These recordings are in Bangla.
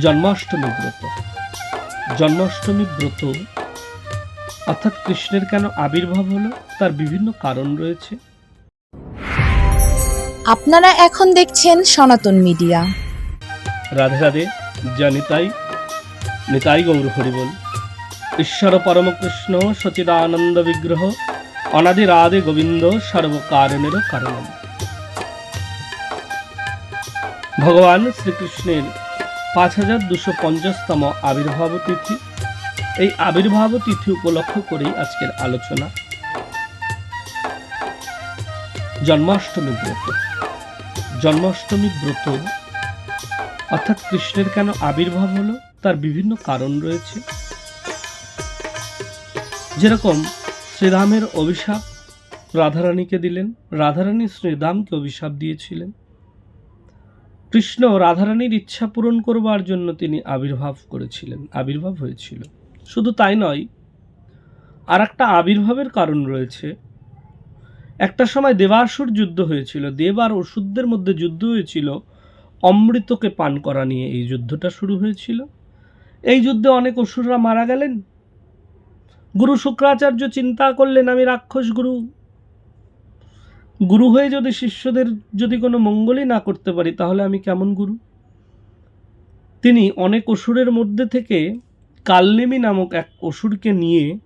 জন্মাষ্টমী ব্রত। জন্মাষ্টমী ব্রত অর্থাৎ কৃষ্ণের কেন আবির্ভাব হলো তার বিভিন্ন কারণ রয়েছে। আপনারা এখন দেখছেন সনাতন মিডিয়া। রাধে রাধে জানিতাই নিতাই গৌর হরিবল ঈশ্বর পরমকৃষ্ণ সচিদানন্দ বিগ্রহ অনাদি রাধে গোবিন্দ সর্বকারণের কারণ। ভগবান শ্রীকৃষ্ণের পাঁচ হাজার দুশো পঞ্চাশতম আবির্ভাব তিথি। এই আবির্ভাব তিথি উপলক্ষ করেই আজকের আলোচনা। জন্মাষ্টমী ব্রত। জন্মাষ্টমী ব্রত, অর্থাৎ কৃষ্ণের কেন আবির্ভাব হলো, তার বিভিন্ন কারণ রয়েছে। যেরকম শ্রীরামের অভিশাপ, রাধারানীকে দিলেন। রাধারানী শ্রীরামকে অভিশাপ দিয়েছিলেন। কৃষ্ণ রাধারানীর ইচ্ছা পূরণ করবার জন্য তিনি আবির্ভাব করেছিলেন, আবির্ভাব হয়েছিল। শুধু তাই নয় আর একটা আবির্ভাবের কারণ রয়েছে। একটা সময় দেবাসুর যুদ্ধ হয়েছিল, দেব আর ওষুধদের মধ্যে যুদ্ধ হয়েছিল, অমৃতকে পান করা নিয়ে এই যুদ্ধটা শুরু হয়েছিল। এই যুদ্ধে অনেক অসুররা মারা গেলেন। গুরু শুক্রাচার্য চিন্তা করলেন, আমি রাক্ষস গুরু গুরু হয়ে যদি শিষ্যদের যদি কোনো মঙ্গলই না করতে পারি, তাহলে আমি কেমন গুরু? তিনি অনেক অসুরের মধ্যে থেকে কালনেমি নামক এক অসুরকে নিয়ে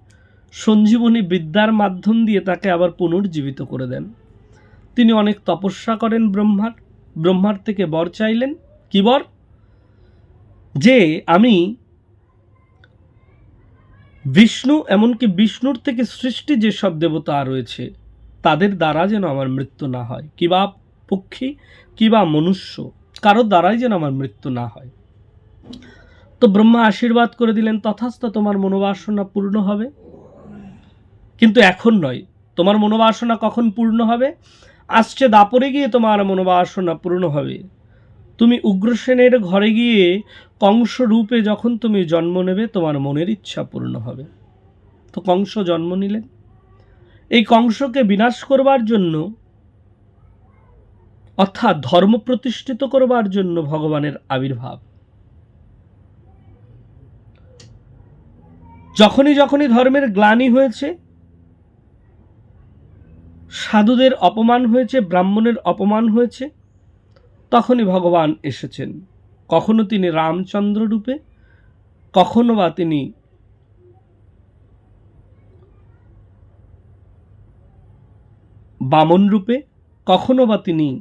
সঞ্জীবনী বিদ্যার মাধ্যম দিয়ে তাকে আবার পুনর্জীবিত করে দেন। তিনি অনেক তপস্যা করেন ব্রহ্মার ব্রহ্মার থেকে বর চাইলেন। কি বর? যে আমি বিষ্ণু, এমনকি বিষ্ণুর থেকে সৃষ্টি যেসব দেবতা রয়েছে তাদের দ্বারা যেন আমার মৃত্যু না হয়। কিবা পক্ষী কিবা মনুষ্য কারোর দ্বারাই যেন আমার মৃত্যু না হয়। তো ব্রহ্মা আশীর্বাদ করে দিলেন, তথাস্থ তোমার মনোবাসনা পূর্ণ হবে। কিন্তু এখন নয়, তোমার মনোবাসনা কখন পূর্ণ হবে? আসছে দাপরে গিয়ে তোমার মনোবাসনা পূর্ণ হবে। তুমি উগ্রসেনের ঘরে গিয়ে কংস রূপে যখন তুমি জন্ম নেবে, তোমার মনের ইচ্ছা পূর্ণ হবে। তো কংস জন্ম নিলেন। এই কংসকে বিনাশ করবার জন্য, অর্থাৎ ধর্ম প্রতিষ্ঠিত করবার জন্য ভগবানের আবির্ভাব। যখনই যখনই ধর্মের গ্লানি হয়েছে, সাধুদের অপমান হয়েছে, ব্রাহ্মণের অপমান হয়েছে, তখনই ভগবান এসেছেন। কখনো তিনি রামচন্দ্র রূপে, কখনো বা তিনি বামন রূপে কখনো বা তিনি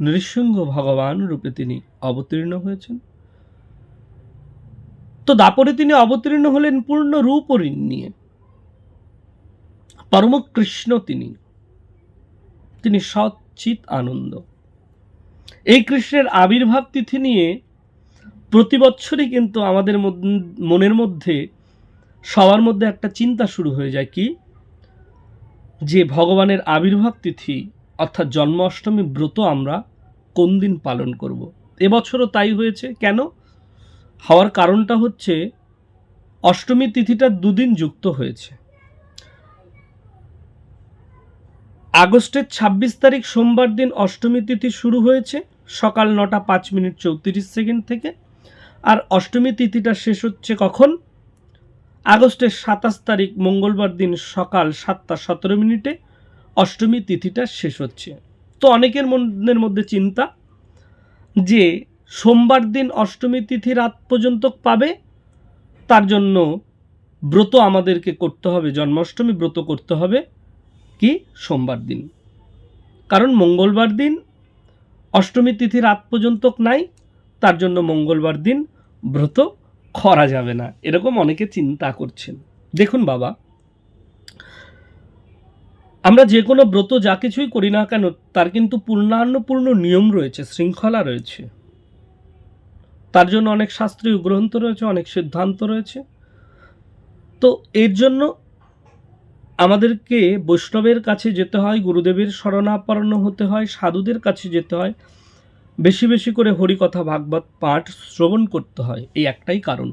নৃসিংহ ভগবান রূপে তিনি অবতীর্ণ হয়েছেন। তো দাপরে তিনি অবতীর্ণ হলেন পূর্ণ রূপ ঋণ নিয়ে। পরম কৃষ্ণ তিনি। তিনি সচ্চিত আনন্দ। এই কৃষ্ণের আবির্ভাব তিথি নিয়ে প্রতি বছরই কিন্তু আমাদের মদ- মনের মধ্যে সবার মধ্যে একটা চিন্তা শুরু হয়ে যায় কি? যে ভগবানের আবির্ভাব তিথি, অর্থাৎ জন্মাষ্টমী ব্রত আমরা কোন দিন পালন করব। এবছরও তাই হয়েছে। কেন? হওয়ার কারণটা হচ্ছে, অষ্টমী তিথিটা দুদিন যুক্ত হয়েছে। আগস্টের ছাব্বিশ তারিখ সোমবার দিন অষ্টমী তিথি শুরু হয়েছে, সকাল নটা পাঁচ মিনিট চৌত্রিশ সেকেন্ড থেকে। আর অষ্টমী তিথিটা শেষ হচ্ছে কখন? আগস্টের সাতাশ তারিখ মঙ্গলবার দিন সকাল সাতটা সতেরো মিনিটে অষ্টমী তিথিটা শেষ হচ্ছে। তো অনেকের মনের মধ্যে চিন্তা যে সোমবার দিন অষ্টমী তিথি রাত পর্যন্ত পাবে, তার জন্য ব্রত আমাদেরকে করতে হবে, জন্মাষ্টমী ব্রত করতে হবে কি সোমবার দিন। কারণ মঙ্গলবার দিন অষ্টমী তিথি রাত পর্যন্ত নাই, তার জন্য মঙ্গলবার দিন ব্রত করা যাবে না। এরকম অনেকে চিন্তা করছেন। দেখুন বাবা, আমরা যে কোনো ব্রত যা কিছুই করি না কেন, তার কিন্তু পূর্ণান্নপূর্ণ নিয়ম রয়েছে, শৃঙ্খলা রয়েছে। তার জন্য অনেক শাস্ত্রীয় গ্রন্থ রয়েছে, অনেক সিদ্ধান্ত রয়েছে। তো এর জন্য আমাদেরকে বৈষ্ণবের কাছে যেতে হয়, গুরুদেবের শরণাপন্ন হতে হয়, সাধুদের কাছে যেতে হয়। বেশি বেশি করে হরিকথা ভাগবত পাঠ শ্রবণ করতে হয়, এই একটাই কারণ,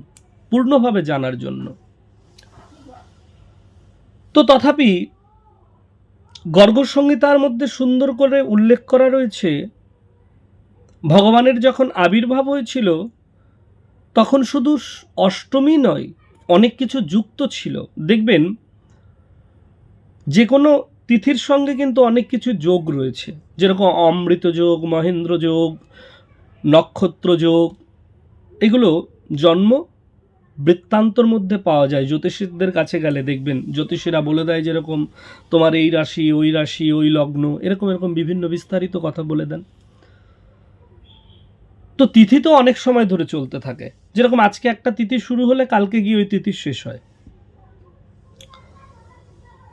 পূর্ণভাবে জানার জন্য। তো তথাপি গর্গ সংহিতার মধ্যে সুন্দর করে উল্লেখ করা রয়েছে, ভগবানের যখন আবির্ভাব হয়েছিল, তখন শুধু অষ্টমী নয়, অনেক কিছু যুক্ত ছিল। দেখবেন, যে কোনো তিথির সঙ্গে কিন্তু অনেক কিছু যোগ রয়েছে। যেরকম অমৃত যোগ, মহেন্দ্র যোগ, নক্ষত্র যোগ, এগুলো জন্ম বৃত্তান্তর মধ্যে পাওয়া যায়। জ্যোতিষীদের কাছে গেলে দেখবেন, জ্যোতিষীরা বলে দেয় যেরকম, তোমার এই রাশি, ওই রাশি, ওই লগ্ন, এরকম এরকম বিভিন্ন বিস্তারিত কথা বলে দেন। তো তিথি তো অনেক সময় ধরে চলতে থাকে। যেরকম আজকে একটা তিথি শুরু হলে কালকে গিয়ে ওই তিথি শেষ হয়।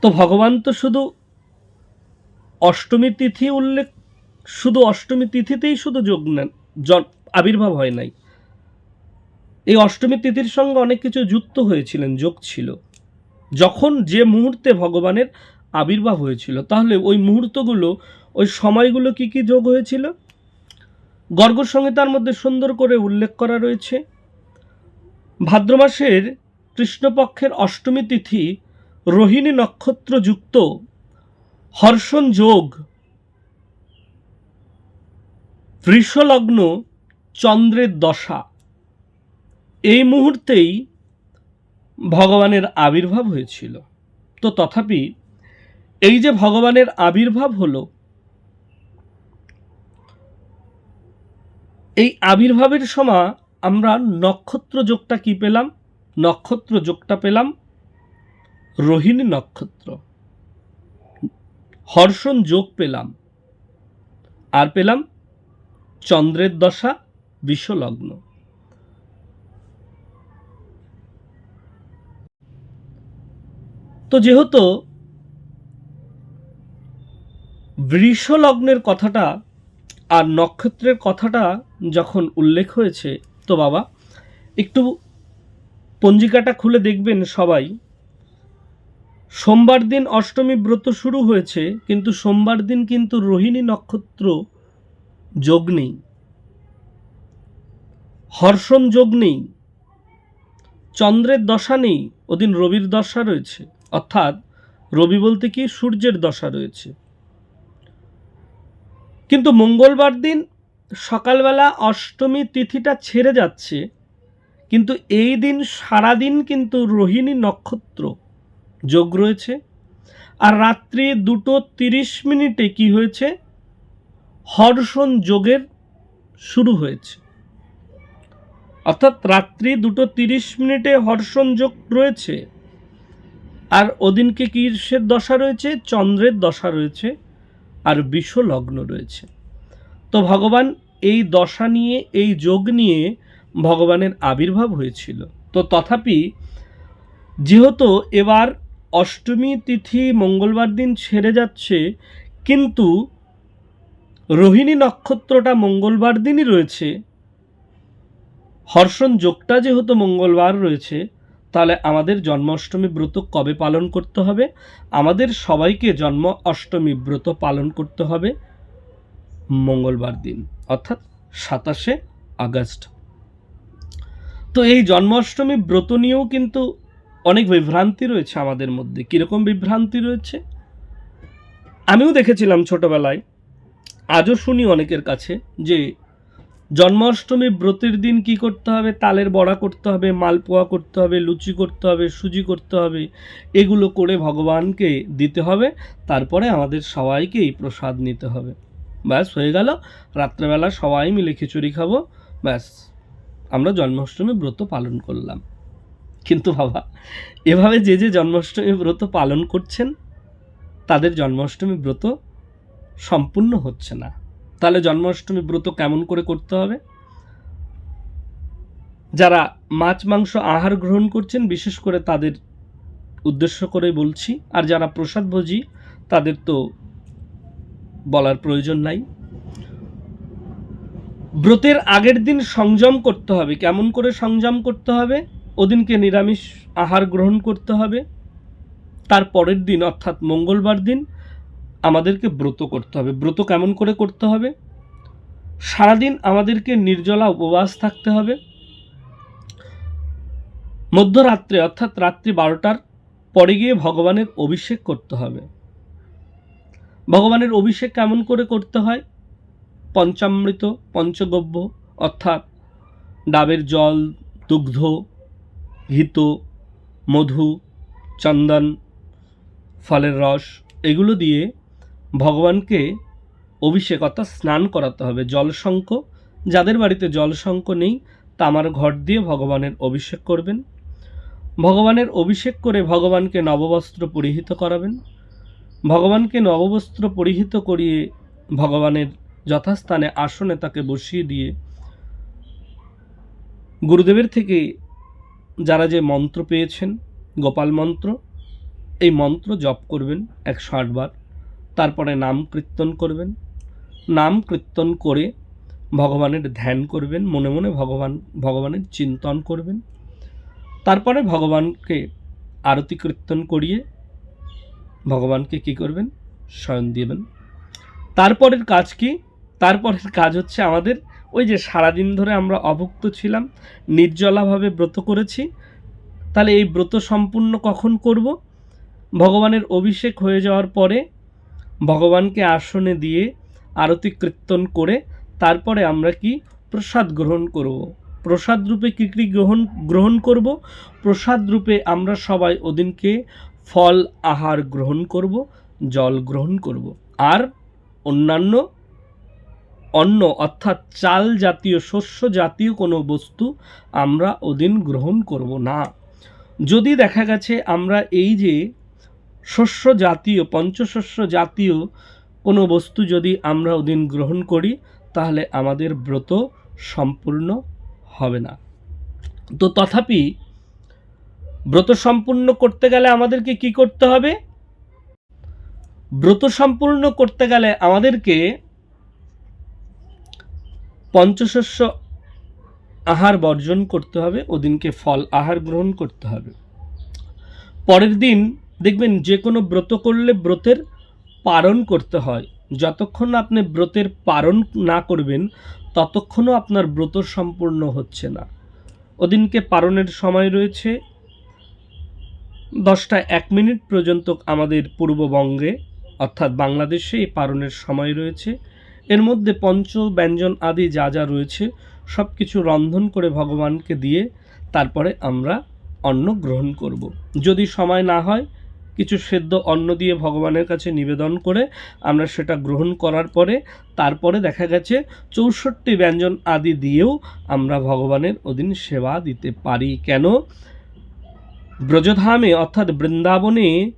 তো ভগবান তো শুধু অষ্টমী তিথি উল্লেখ, শুধু অষ্টমী তিথিতেই শুধু যোগ নেন আবির্ভাব হয় নাই। এই অষ্টমী তিথির সঙ্গে অনেক কিছু যুক্ত হয়েছিলেন, যোগ ছিল। যখন যে মুহূর্তে ভগবানের আবির্ভাব হয়েছিল, তাহলে ওই মুহূর্তগুলো, ওই সময়গুলো কি কি যোগ হয়েছিল? গর্গ সংহিতার মধ্যে সুন্দর করে উল্লেখ করা রয়েছে। ভাদ্র মাসের কৃষ্ণপক্ষের অষ্টমী তিথি রোহিণী নক্ষত্র যুক্ত হর্ষণ যোগ, বৃষলগ্ন চন্দ্রের দশা। এই মুহূর্তেই ভগবানের আবির্ভাব হয়েছিল। তো তথাপি এই যে ভগবানের আবির্ভাব হলো, এই আবির্ভাবের সময় আমরা নক্ষত্র যোগটা কি পেলাম? নক্ষত্র যোগটা পেলাম রোহিণী নক্ষত্র। হর্ষণ যোগ পেলাম। আর পেলাম চন্দ্রের দশা, বিশ্বলগ্ন। তো যেহেতু বৃষলগ্নের কথাটা আর নক্ষত্রের কথাটা যখন উল্লেখ হয়েছে, তো বাবা, একটু পঞ্জিকাটা খুলে দেখবেন সবাই। সোমবার দিন অষ্টমী ব্রত শুরু হয়েছে, কিন্তু সোমবার দিন কিন্তু রোহিণী নক্ষত্র যোগ নেই। হর্ষণ যোগ নেই, চন্দ্রের দশা নেই, ওদিন রবির দশা রয়েছে। অর্থাৎ রবি বলতে কি, সূর্যের দশা রয়েছে। কিন্তু মঙ্গলবার দিন সকালবেলা অষ্টমী তিথিটা ছেড়ে যাচ্ছে, কিন্তু এই দিন সারাদিন কিন্তু রোহিণী নক্ষত্র যোগ রয়েছে। আর রাত্রি দুটো তিরিশ মিনিটে কি হয়েছে? হর্ষণ যোগের শুরু হয়েছে। অর্থাৎ রাত্রি দুটো তিরিশ মিনিটে হর্ষণ যোগ রয়েছে। আর ওদিনকে কিসের দশা রয়েছে? চন্দ্রের দশা রয়েছে। আর বিষ লগ্ন রয়েছে। তো ভগবান এই দশা নিয়ে, এই যোগ নিয়ে ভগবানের আবির্ভাব হয়েছিল। তো তথাপি যেহেতু এবার অষ্টমী তিথি মঙ্গলবার দিন ছেড়ে যাচ্ছে, কিন্তু রোহিণী নক্ষত্রটা মঙ্গলবার দিনই রয়েছে। হর্ষণ, যোগটা যেহেতু মঙ্গলবার রয়েছে, তাহলে আমাদের জন্মাষ্টমী ব্রত কবে পালন করতে হবে? আমাদের সবাইকে জন্ম অষ্টমী ব্রত পালন করতে হবে মঙ্গলবার দিন, অর্থাৎ সাতাশে আগস্ট। তো এই জন্মাষ্টমী ব্রত নিয়েও কিন্তু অনেক বিভ্রান্তি রয়েছে আমাদের মধ্যে। কীরকম বিভ্রান্তি রয়েছে? আমিও দেখেছিলাম ছোটবেলায়, আজও শুনি অনেকের কাছে, যে জন্মাষ্টমী ব্রতের দিন কি করতে হবে? তালের বড়া করতে হবে, মালপোয়া করতে হবে, লুচি করতে হবে, সুজি করতে হবে, এগুলো করে ভগবানকে দিতে হবে, তারপরে আমাদের সবাইকেই প্রসাদ নিতে হবে। ব্যাস, হয়ে গেল। রাত্রেবেলা সবাই মিলে খিচুড়ি খাব। ব্যাস, আমরা জন্মাষ্টমী ব্রত পালন করলাম। কিন্তু বাবা, এভাবে যে যে জন্মাষ্টমী ব্রত পালন করছেন, তাদের জন্মাষ্টমী ব্রত সম্পূর্ণ হচ্ছে না। তাহলে জন্মাষ্টমী ব্রত কেমন করে করতে হবে? যারা মাছ, মাংস আহার গ্রহণ করছেন, বিশেষ করে তাদের উদ্দেশ্য করে বলছি, আর যারা প্রসাদ প্রসাদভোজী তাদের তো বলার প্রয়োজন নাই। ব্রতের আগের দিন সংযম করতে হবে। কেমন করে সংযম করতে হবে? ওদিনকে নিরামিষ আহার গ্রহণ করতে হবে। তার পরের দিন, অর্থাৎ মঙ্গলবার দিন, আমাদেরকে ব্রত করতে হবে। ব্রত কেমন করে করতে হবে? সারাদিন আমাদেরকে নির্জলা উপবাস থাকতে হবে। মধ্যরাত্রে, অর্থাৎ রাত্রি বারোটার পরে গিয়ে ভগবানের অভিষেক করতে হবে। ভগবানের অভিষেক কেমন করে করতে হয়? পঞ্চামৃত, পঞ্চগব্য, অর্থাৎ ডাবের জল, দুগ্ধ ঘিত মধু, চন্দন, ফলের রস, এগুলো দিয়ে ভগবানকে অভিষেক অর্থাৎ স্নান করাতে হবে। জলশঙ্খ, যাদের বাড়িতে জলশঙ্খ নেই, তামার ঘট দিয়ে ভগবানের অভিষেক করবেন। ভগবানের অভিষেক করে ভগবানকে নববস্ত্র পরিহিত করাবেন। ভগবানকে নববস্ত্র পরিহিত করিয়ে ভগবানের যথাস্থানে আসনে তাকে বসিয়ে দিয়ে গুরুদেবের থেকে যারা যে মন্ত্র পেয়েছেন, গোপাল মন্ত্র, এই মন্ত্র জপ করবেন একশো আটবার তারপরে নাম কীর্তন করবেন। নাম কীর্তন করে ভগবানের ধ্যান করবেন, মনে মনে ভগবান, ভগবানের চিন্তন করবেন। তারপরে ভগবানকে আরতি কীর্তন করিয়ে ভগবানকে কি করবেন? শয়ন দিবেন। তারপরের কাজ কি? তারপরের কাজ হচ্ছে আমাদের ওই যে সারাদিন ধরে আমরা অভুক্ত ছিলাম, নির্জলাভাবে ব্রত করেছি, তাহলে এই ব্রত সম্পূর্ণ কখন করব? ভগবানের অভিষেক হয়ে যাওয়ার পরে ভগবানকে আসনে দিয়ে আরতি কীর্তন করে তারপরে আমরা কি প্রসাদ গ্রহণ করব। প্রসাদ রূপে কী কী গ্রহণ গ্রহণ করব? প্রসাদ রূপে আমরা সবাই ওদিনকে ফল, আহার গ্রহণ করব, জল গ্রহণ করব। আর অন্যান্য অন্ন, অর্থাৎ চাল জাতীয়, শস্য জাতীয় কোনো বস্তু আমরা ওদিন গ্রহণ করব না। যদি দেখা গেছে আমরা এই যে শস্য জাতীয়, পঞ্চশস্য জাতীয় কোনো বস্তু যদি আমরা ওদিন গ্রহণ করি, তাহলে আমাদের ব্রত সম্পূর্ণ হবে না। তো তথাপি ব্রত সম্পূর্ণ করতে গেলে আমাদেরকে কি করতে হবে? ব্রত সম্পূর্ণ করতে গেলে আমাদেরকে পঞ্চশস্য আহার বর্জন করতে হবে, ওদিনকে ফল আহার গ্রহণ করতে হবে। পরের দিন দেখবেন যে কোনো ব্রত করলে ব্রতের পারণ করতে হয়। যতক্ষণ আপনি ব্রতের পারণ না করবেন, ততক্ষণও আপনার ব্রত সম্পূর্ণ হচ্ছে না। ওদিনকে পারণের সময় রয়েছে। দশটা এক মিনিট পর্যন্ত আমাদের পূর্ববঙ্গে, অর্থাৎ বাংলাদেশে এই পারণের সময় রয়েছে। এর মধ্যে পঞ্চ ব্যঞ্জন আদি যা যা রয়েছে সব কিছু রন্ধন করে ভগবানকে দিয়ে তারপরে আমরা অন্ন গ্রহণ করব। যদি সময় না হয়, কিছু সেদ্ধ অন্ন দিয়ে ভগবানের কাছে নিবেদন করে আমরা সেটা গ্রহণ করার পরে তারপরে দেখা গেছে চৌষট্টি ব্যঞ্জন আদি দিয়েও আমরা ভগবানের ওদিন সেবা দিতে পারি। কেন? ব্রজধামে অর্থাৎ বৃন্দাবনে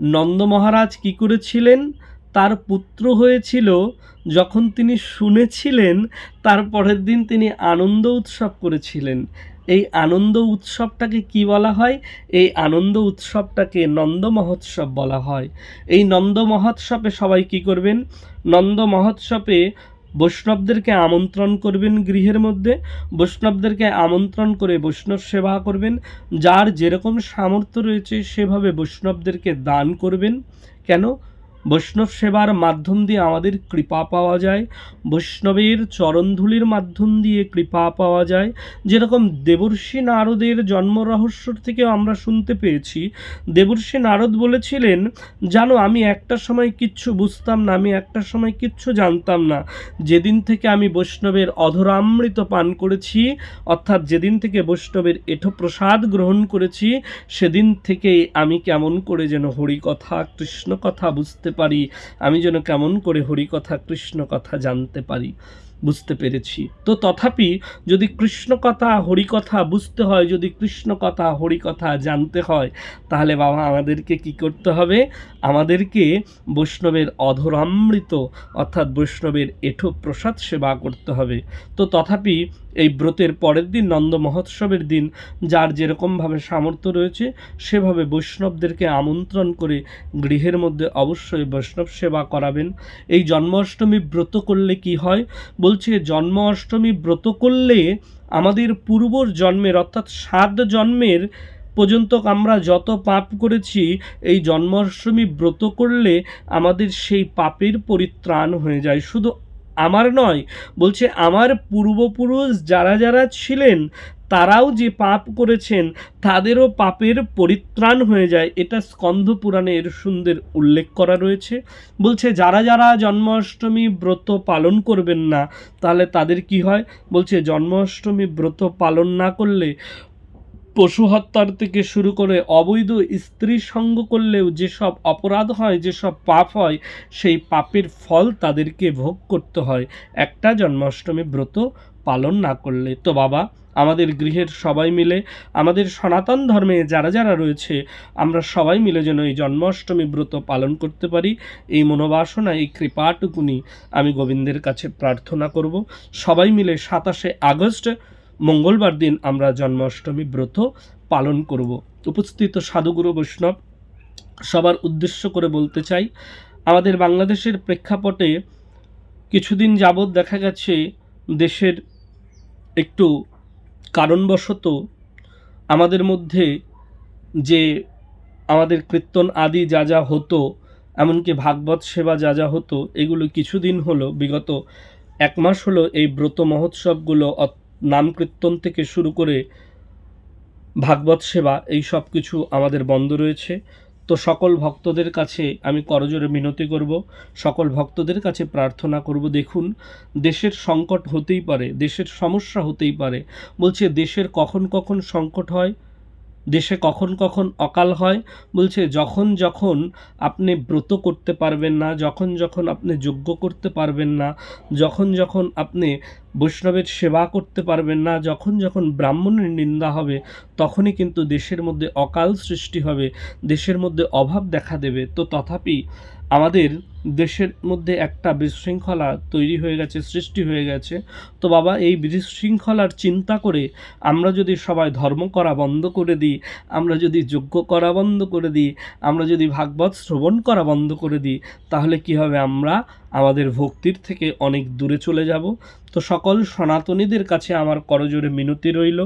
নন্দ মহারাজ কী করেছিলেন? তার পুত্র হয়েছিল, যখন তিনি শুনেছিলেন, তার পরের দিন তিনি আনন্দ উৎসব করেছিলেন। এই আনন্দ উৎসবটাকে কি বলা হয়? এই আনন্দ উৎসবটাকে নন্দ মহোৎসব বলা হয়। এই নন্দ মহোৎসবে সবাই কি করবেন? নন্দ মহোৎসবে বৈষ্ণবদেরকে আমন্ত্রণ করবেন গৃহের মধ্যে। বৈষ্ণবদেরকে আমন্ত্রণ করে বৈষ্ণব সেবা করবেন। যার যেরকম সামর্থ্য রয়েছে, সেভাবে বৈষ্ণবদেরকে দান করবেন। কেন? বৈষ্ণব সেবার মাধ্যম দিয়ে আমাদের কৃপা পাওয়া যায়। বৈষ্ণবের চরণধুলির মাধ্যম দিয়ে কৃপা পাওয়া যায়। যেরকম দেবর্ষি নারদের জন্ম রহস্যর থেকেও আমরা শুনতে পেয়েছি। দেবর্ষি নারদ বলেছিলেন, জানো, আমি একটা সময় কিচ্ছু বুঝতাম না, আমি একটা সময় কিচ্ছু জানতাম না। যেদিন থেকে আমি বৈষ্ণবের অধরামৃত পান করেছি, অর্থাৎ যেদিন থেকে বৈষ্ণবের এঠো প্রসাদ গ্রহণ করেছি, সেদিন থেকেই আমি কেমন করে যেন হরি কথা কৃষ্ণ কথা বুঝতে পারি আমি যেন কেমন করে হরি কথা কৃষ্ণ কথা জানতে পারি। বুঝতে পেরেছি। তো তথাপি যদি কৃষ্ণ কথা, হরি কথা বুঝতে হয়, যদি কৃষ্ণ কথা, হরি কথা জানতে হয়, তাহলে বাবা আমাদেরকে কি করতে হবে? আমাদেরকে বৈষ্ণবের অধরামৃত, অর্থাৎ বৈষ্ণবের এঠো প্রসাদ সেবা করতে হবে। তো তথাপি এই ব্রতের পরের দিন, নন্দ মহোৎসবের দিন, যার যেরকমভাবে সামর্থ্য রয়েছে, সেভাবে বৈষ্ণবদেরকে আমন্ত্রণ করে গৃহের মধ্যে অবশ্যই বৈষ্ণব সেবা করাবেন। এই জন্মাষ্টমী ব্রত করলে কি হয়? বলছে জন্ম অষ্টমী ব্রত করলে আমাদের পূর্বর জন্মের অর্থাৎ সাত জন্মের পর্যন্ত আমরা যত পাপ করেছি, এই জন্মাষ্টমী ব্রত করলে আমাদের সেই পাপের পরিত্রাণ হয়ে যায়। শুধু আমার নয়, বলছে, আমার পূর্বপুরুষ যারা যারা ছিলেন তারাও যে পাপ করেছেন, তাদেরও পাপের পরিত্রাণ হয়ে যায়। এটা স্কন্ধ পুরাণে এর সুন্দর উল্লেখ করা রয়েছে। বলছে, যারা যারা জন্মাষ্টমী ব্রত পালন করবেন না, তাহলে তাদের কি হয়? বলছে, জন্মাষ্টমী ব্রত পালন না করলে পশু হত্যার থেকে শুরু করে অবৈধ স্ত্রী সঙ্গ করলেও যেসব অপরাধ হয়, যেসব পাপ হয়, সেই পাপের ফল তাদেরকে ভোগ করতে হয়। একটা জন্মাষ্টমী ব্রত পালন না করলে। তো বাবা আমাদের গৃহের সবাই মিলে, আমাদের সনাতন ধর্মে যারা যারা রয়েছে, আমরা সবাই মিলে যেন এই জন্মাষ্টমী ব্রত পালন করতে পারি। এই মনোবাসনা, এই কৃপাটুকুনি আমি গোবিন্দের কাছে প্রার্থনা করব। সবাই মিলে সাতাশে আগস্ট, মঙ্গলবার দিন আমরা জন্মাষ্টমী ব্রত পালন করব। উপস্থিত সাধুগুরু বৈষ্ণব, সবার উদ্দেশ্য করে বলতে চাই, আমাদের বাংলাদেশের প্রেক্ষাপটে কিছুদিন যাবৎ দেখা গেছে দেশের একটু কারণবশত আমাদের মধ্যে যে আমাদের কীর্তন আদি যা যা হতো, এমনকি ভাগবত সেবা যা যা হতো, এগুলো কিছুদিন হলো, বিগত এক মাস হলো এই ব্রত মহোৎসবগুলো নাম কীর্তন থেকে শুরু করে ভাগবত সেবা, এই সব কিছু আমাদের বন্ধ রয়েছে। তো সকল ভক্তদের কাছে আমি করজোরে মিনতি করব, সকল ভক্তদের কাছে প্রার্থনা করব, দেখুন, দেশের সংকট হতেই পারে, দেশের সমস্যা হতেই পারে। বলছে, দেশের কখন কখন সংকট হয়? দেশে কখন কখন অকাল হয়, বলছে যখন যখন আপনি ব্রত করতে পারবেন না, যখন যখন আপনি যজ্ঞ করতে পারবেন না, যখন যখন আপনি বৈষ্ণবের সেবা করতে পারবেন না, যখন যখন ব্রাহ্মণের নিন্দা হবে, তখনই কিন্তু দেশের মধ্যে অকাল সৃষ্টি হবে, দেশের মধ্যে অভাব দেখা দেবে। তো তথাপি আমাদের দেশের মধ্যে একটা বিশৃঙ্খলা তৈরি হয়ে গেছে, সৃষ্টি হয়ে গেছে। তো বাবা, এই বিশৃঙ্খলার চিন্তা করে আমরা যদি সবাই ধর্ম করা বন্ধ করে দিই, আমরা যদি যজ্ঞ করা বন্ধ করে দিই, আমরা যদি ভাগবত শ্রবণ করা বন্ধ করে দিই, তাহলে কি হবে? আমরা আমাদের ভক্তির থেকে অনেক দূরে চলে যাব। তো সকল সনাতনীদের কাছে আমার করজোরে মিনতি রইল।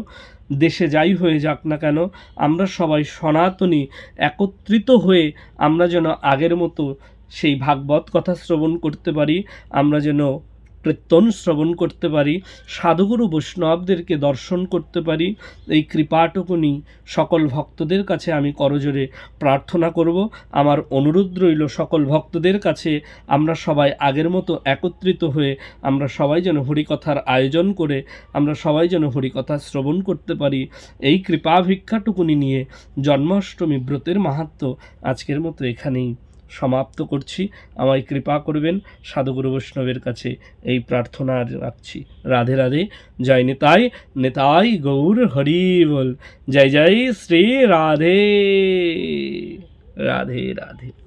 দেশে যাই হয়ে যাক না কেন, আমরা সবাই সনাতনী, একত্রিত হয়ে আমরা যেন আগের মতো সেই ভাগবত কথা শ্রবণ করতে পারি, আমরা যেন কীর্তন শ্রবণ করতে পারি, সাধুগুরু বৈষ্ণবদেরকে দর্শন করতে পারি, এই কৃপাটুকুনি সকল ভক্তদের কাছে আমি করজোরে প্রার্থনা করব। আমার অনুরোধ রইল, সকল ভক্তদের কাছে আমরা সবাই আগের মতো একত্রিত হয়ে আমরা সবাই যেন হরিকথার আয়োজন করে আমরা সবাই যেন হরিকথা শ্রবণ করতে পারি। এই কৃপা ভিক্ষাটুকুনি নিয়ে জন্মাষ্টমী ব্রতের মাহাত্ম আজকের মতো এখানেই। সমাপ্ত করছি। আমায় কৃপা করবেন সাধুগুরু বৈষ্ণবের কাছে এই প্রার্থনা রাখছি। রাধে রাধে। জয় নেতাই নেতাই গৌর হরি বল। জয় জয় শ্রী রাধে। রাধে রাধে।